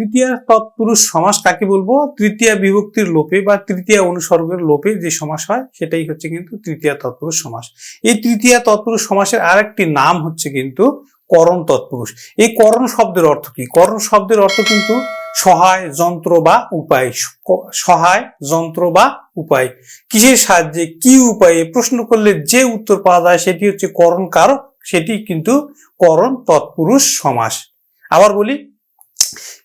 তৃতীয় তৎপুরুষ সমাস কাকে বলব? তৃতীয় বিভক্তির লোপে বা তৃতীয় অনুসর্গের লোপে যে সমাস হয়, সেটাই হচ্ছে কিন্তু তৃতীয় তৎপুরুষ সমাস। এই তৃতীয় তৎপুরুষ সমাসের আরেকটি নাম হচ্ছে কিন্তু করণ তৎপুরুষ। এই করণ শব্দের অর্থ কি? করণ শব্দের অর্থ কিন্তু সহায়, যন্ত্র বা উপায়। সহায়, যন্ত্র বা উপায়। কিসের সাহায্যে, কি উপায়ে? প্রশ্ন করলে যে উত্তর পাওয়া যায়, সেটি হচ্ছে করণ কারক সেটি কিন্তু করণ তৎপুরুষ সমাস। আবার বলি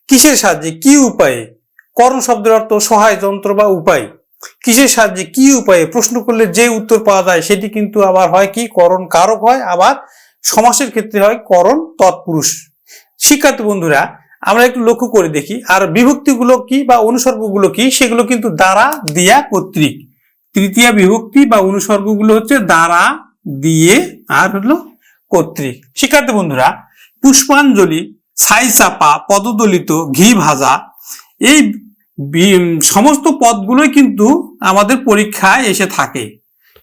কিসের সাহায্যে? কি উপায়ে? করণ শব্দের অর্থ সহায় যন্ত্র বা উপায়। কিসের সাহায্যে? কি উপায়ে? প্রশ্ন করলে যে উত্তর পাওয়া যায় সেটি কিন্তু আবার হয় কি? করণ কারক হয়, আবার সমাসের ক্ষেত্রে হয় করণ তৎপুরুষ। শিক্ষার্থী বন্ধুরা, আমরা একটু লক্ষ্য করে দেখি, আর বিভক্তিগুলো কি বা অনুসর্গগুলো কি? সেগুলো কিন্তু দ্বারা দিয়া কর্তৃক। তৃতীয় বিভক্তি বা অনুসর্গগুলো হচ্ছে দ্বারা, দিয়ে, আর হলো কর্তৃক। শিক্ষার্থী বন্ধুরা, পুষ্পাঞ্জলি ছাই চাপা পদদলিত, ঘি ভাজা, এই সমস্ত পদগুলোই কিন্তু আমাদের পরীক্ষায় এসে থাকে।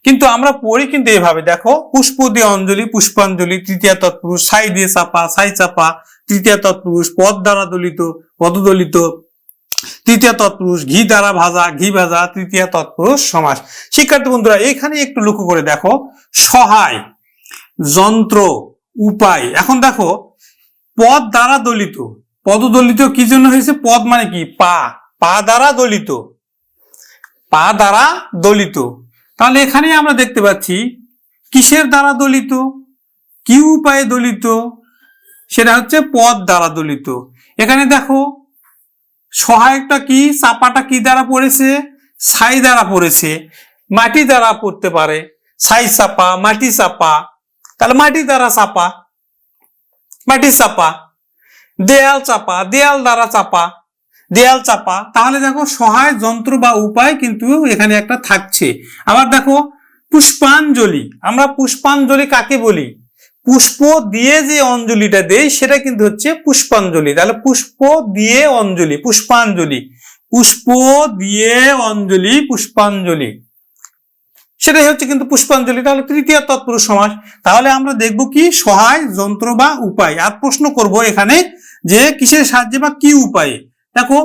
কিন্তু আমরা পড়ি কিন্তু এভাবে, দেখো, পুষ্প দিয়ে অঞ্জলি, পুষ্পাঞ্জলি, তৃতীয় তৎপুরুষ ছাই দিয়ে চাপা ছাই চাপা তৃতীয় তৎপুরুষ, পদ দ্বারা দলিত, পদদলিত, তৃতীয় তৎপুরুষ, ঘি দ্বারা ভাজা, ঘি ভাজা, তৃতীয় তৎপুরুষ, সমাস। শিক্ষার্থী বন্ধুরা, এখানে একটু লক্ষ্য করে দেখো, সহায়, যন্ত্র, উপায়। এখন দেখো পদ দ্বারা দলিত। পদদলিত কি জন্য হয়েছে? পদ মানে কি? পা। পা দ্বারা দলিত। পা দ্বারা দলিত। তাহলে এখানে আমরা দেখতে পাচ্ছি, কিসের দ্বারা দলিত? কি উপায়ে দলিত। সেটা হচ্ছে পদ দ্বারা দলিত। এখানে দেখো, সহায়কটা কি? চাপাটা কি দ্বারা পড়েছে? ছাই দ্বারা পড়েছে। মাটি দ্বারা পড়তে পারে। ছাই চাপা, মাটি চাপা। তাহলে মাটি দ্বারা চাপা। মাটি চাপা, দেয়াল চাপা, দেয়াল দ্বারা চাপা, দেয়াল চাপা। তাহলে দেখো সহায় যন্ত্র বা উপায় কিন্তু এখানে একটা থাকছে। আবার দেখো পুষ্পাঞ্জলি, আমরা পুষ্পাঞ্জলি কাকে বলি? পুষ্প দিয়ে যে অঞ্জলিটা দেই সেটা কিন্তু হচ্ছে পুষ্পাঞ্জলি। তাহলে পুষ্প দিয়ে অঞ্জলি, পুষ্পাঞ্জলি। পুষ্প দিয়ে অঞ্জলি, পুষ্পাঞ্জলি। সেটাই হচ্ছে কিন্তু পুষ্পাঞ্জলি তাহলে তৃতীয় তৎপুরুষ সমাস। তাহলে আমরা দেখব কি? সহায় যন্ত্র বা উপায়। আর প্রশ্ন করব এখানে যে কিসের সাহায্যে বা কি উপায়ে? দেখো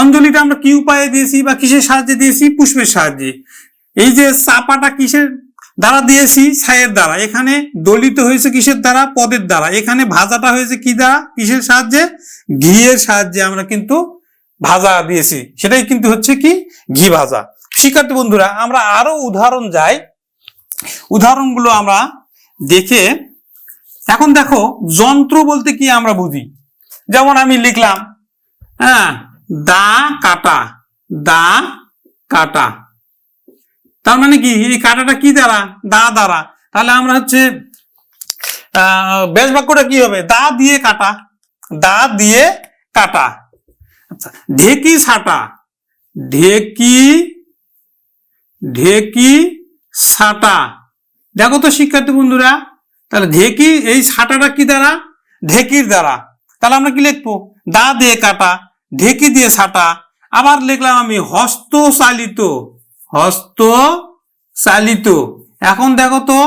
অঞ্জলিটা আমরা কি উপায়ে দিয়েছি বা কিসের সাহায্যে দিয়েছি? পুষ্পের সাহায্যে। এই যে চাপাটা কিসের দ্বারা দিয়েছি? ছায়ের দ্বারা। এখানে দলিত হয়েছে কিসের দ্বারা? পদের দ্বারা। এখানে ভাজাটা হয়েছে কি দ্বারা? কিসের সাহায্যে? ঘিয়ের সাহায্যে আমরা কিন্তু ভাজা দিয়েছি। সেটাই কিন্তু হচ্ছে কি? ঘি ভাজা। শিক্ষার্থী বন্ধুরা, আমরা আরও উদাহরণ যাই। উদাহরণগুলো আমরা দেখে, এখন দেখো, যন্ত্র বলতে কি আমরা বুঝি? যেমন আমি লিখলাম হ্যাঁ দা কাটা দা কাটা। তার মানে কি? এই কাটাটা কি দ্বারা? দা দ্বারা। তাহলে আমরা হচ্ছে বেশ বাক্যটা কি হবে? দা দিয়ে কাটা, দা দিয়ে কাটা। আচ্ছা ঢেকি ছাটা ঢেকি ঢেকি ছাটা দেখো তো শিক্ষার্থী বন্ধুরা, তাহলে ঢেকি, এই ছাটাটা কি দ্বারা? ঢেকির দ্বারা। তাহলে আমরা কি লিখব? দা দিয়ে কাটা, ঢেকি দিয়ে ছাটা আবার লিখলাম আমি হস্ত চালিত হস্ত চালিত এখন দেখো তো,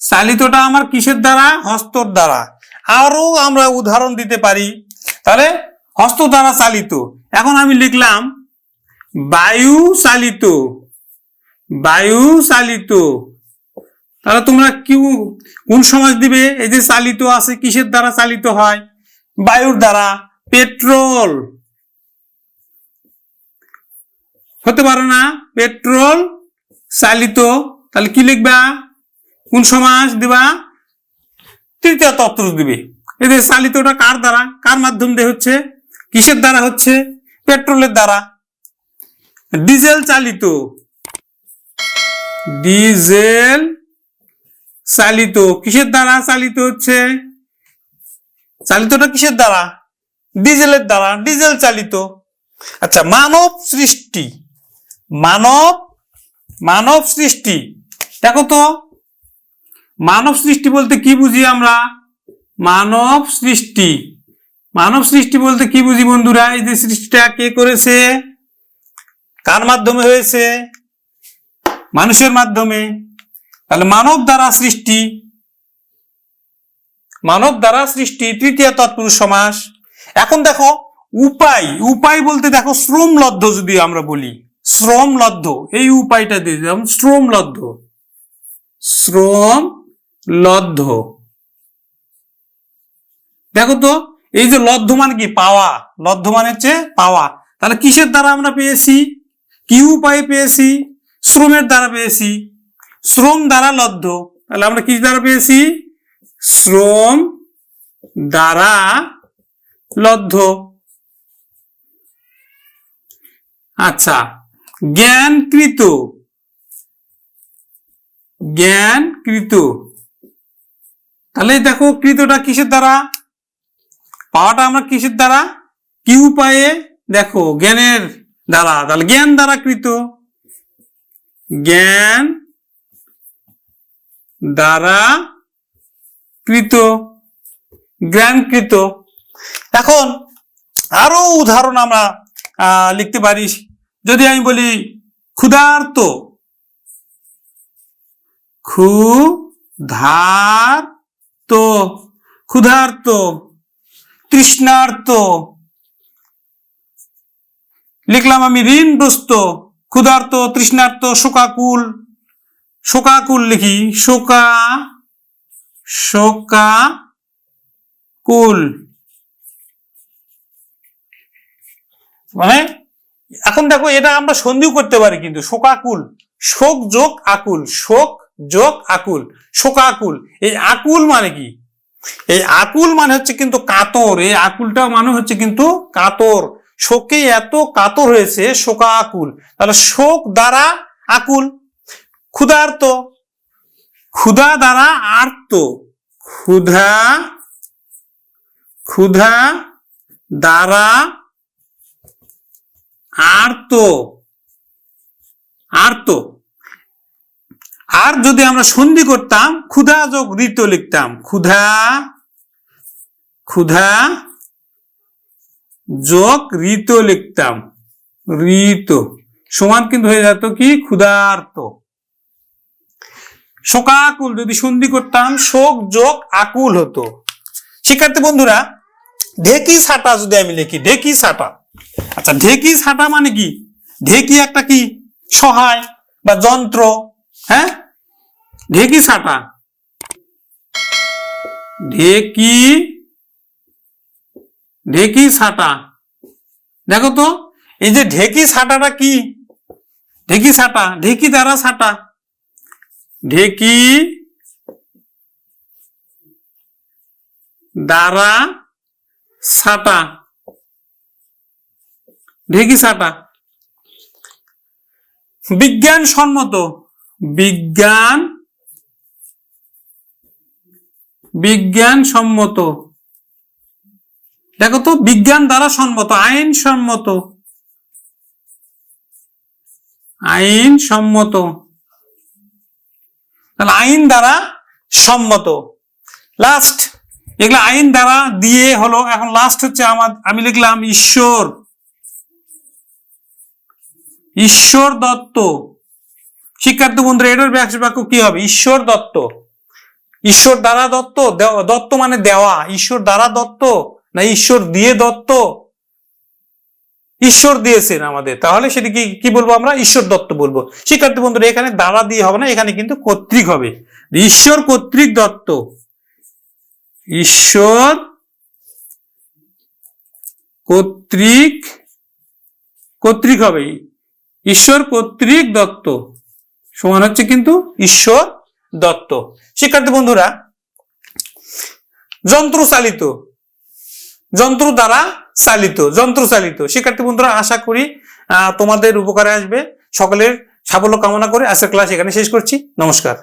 চালিতটা আমার কিসের দ্বারা? হস্তর দ্বারা। আরও আমরা উদাহরণ দিতে পারি। তাহলে হস্ত দ্বারা চালিত। এখন আমি লিখলাম বায়ু চালিত বায়ু চালিত। তাহলে তোমরা কি কোন সমাজ দিবে? এই যে চালিত আছে, কিসের দ্বারা চালিত হয়? বায়ুর দ্বারা, পেট্রোল। হতে পারে না, পেট্রোল চালিত। তাহলে কি লিখবা? কোন সমাজ দিবা? তৃতীয় তত্ত্ব দিবে। এই যে চালিতটা কার দ্বারা? কার মাধ্যম দিয়ে হচ্ছে? কিসের দ্বারা হচ্ছে? পেট্রোলের দ্বারা। ডিজেল চালিত। ডিজেল চালিত। কিসের দ্বারা চালিত হচ্ছে? চালিতটা কিসের দ্বারা? ডিজেলের দ্বারা, ডিজেল চালিত। আচ্ছা মানব সৃষ্টি। মানব মানব সৃষ্টি। দেখো তো, মানব সৃষ্টি বলতে কি বুঝি আমরা? মানব সৃষ্টি। মানব সৃষ্টি বলতে কি বুঝি বন্ধুরা? এই যে সৃষ্টিটা কে করেছে? কার মাধ্যমে হয়েছে? মানুষের মাধ্যমে, তাহলে মানব দ্বারা সৃষ্টি, মানব দ্বারা সৃষ্টি, তৃতীয় তৎপুরুষ সমাস। এখন দেখো, উপায় উপায় বলতে দেখো শ্রমলব্ধ যদি আমরা বলি শ্রমলব্ধ এই উপায়টা দিয়ে দিলাম, শ্রম লব্ধ। শ্রম লব্ধ। দেখো তো, এই যে লব্ধ মানে কি? পাওয়া। লব্ধ মানে হচ্ছে পাওয়া। তাহলে কিসের দ্বারা আমরা পেয়েছি? কি উপায়ে পেয়েছি? শ্রমের দ্বারা পেয়েছি, শ্রম দ্বারা লব্ধ। তাহলে আমরা কি দ্বারা পেয়েছি? শ্রম দ্বারা লব্ধ। আচ্ছা জ্ঞানকৃত। জ্ঞানকৃত। তাহলে দেখো, কৃতটা কিসের দ্বারা? পাওয়াটা আমরা কিসের দ্বারা? কি উপায়ে? দেখো, জ্ঞানের দ্বারা। তাহলে জ্ঞান দ্বারা কৃত। জ্ঞান দ্বারা কৃত, জ্ঞানকৃত। এখন আরও উদাহরণ আমরা লিখতে পারি। যদি আমি বলি ক্ষুধার্ত ক্ষুধার্ত ক্ষুধার্ত, তৃষ্ণার্ত, লিখলাম আমি ঋণগ্রস্ত ক্ষুধার্ত, তৃষ্ণার্ত, শোকাকুল শোকাকুল লিখি, শোকা শোকা কুল মানে এখন দেখো, এটা আমরা সন্ধিও করতে পারি কিন্তু, শোকাকুল, শোক যোগ আকুল, শোক যোগ আকুল, শোকাকুল। এই আকুল মানে কি? এই আকুল মানে হচ্ছে কিন্তু কাতর, এই আকুলটা মানে হচ্ছে কিন্তু কাতর। শোকে এত কাতর হয়েছে, শোকা আকুল। তাহলে শোক দ্বারা আকুল, ক্ষুধার্ত। ক্ষুধা দ্বারা আর্ত। ক্ষুধা ক্ষুধা দ্বারা আর্ত। আর্ত। আর যদি আমরা সন্ধি করতাম, ক্ষুধা যোগ ঋত লিখতাম। ক্ষুধা ক্ষুধা যোগ ঋত লিখতাম। ঋত। সমান কিন্তু হয়ে যেত কি? ক্ষুধার্ত। শোকাকুল, যদি সন্ধি করতাম, শোক, যোগ, আকুল হতো। শিক্ষার্থী বন্ধুরা, ঢেকি সাটা যদি আমি লিখি, ঢেকি সাটা আচ্ছা ঢেকি সাটা মানে কি? ঢেকি একটা কি? সহায় বা যন্ত্র হ্যাঁ? ঢেকি সাটা ঢেকি ঢেকি সাটা দেখো তো, এই যে ঢেকি সাটাটা কি? ঢেকি সাটা ঢেকি দ্বারা সাটা ঢেকি দ্বারা সাটা ঢেকি সাটা বিজ্ঞান সম্মত বিজ্ঞান বিজ্ঞান সম্মত দেখো তো, বিজ্ঞান দ্বারা সম্মত, আইন সম্মত। আইন সম্মত। তাহলে আইন দ্বারা সম্মত। লাস্ট এগুলো আইন দ্বারা দিয়ে হলো, এখন লাস্ট হচ্ছে আমার, আমি লিখলাম ঈশ্বর। ঈশ্বর দত্ত। শিক্ষার্থী বন্ধুরা, এটার ব্যাখ্যা বাক্য কি হবে? ঈশ্বর দত্ত। ঈশ্বর দ্বারা দত্ত দত্ত মানে দেওয়া। ঈশ্বর দ্বারা দত্ত। না ঈশ্বর দিয়ে দত্ত? ঈশ্বর দিয়েছেন আমাদের। তাহলে সেটি কি কি বলব আমরা? ঈশ্বর দত্ত বলব। শিক্ষার্থী বন্ধুরা, এখানে দ্বারা দিয়ে হবে না, এখানে কিন্তু কর্তৃক হবে। ঈশ্বর কর্তৃক দত্ত। ঈশ্বর কর্তৃক কর্তৃক হবে। ঈশ্বর কর্তৃক দত্ত। সমান হচ্ছে কিন্তু ঈশ্বর দত্ত। শিক্ষার্থী বন্ধুরা যন্ত্র চালিত যন্ত্র দ্বারা চালিত, যন্ত্র চালিত। শিক্ষার্থী বন্ধুরা, আশা করি তোমাদের উপকারে আসবে। সকলের সাফল্য কামনা করে আজকের ক্লাস এখানে শেষ করছি। নমস্কার।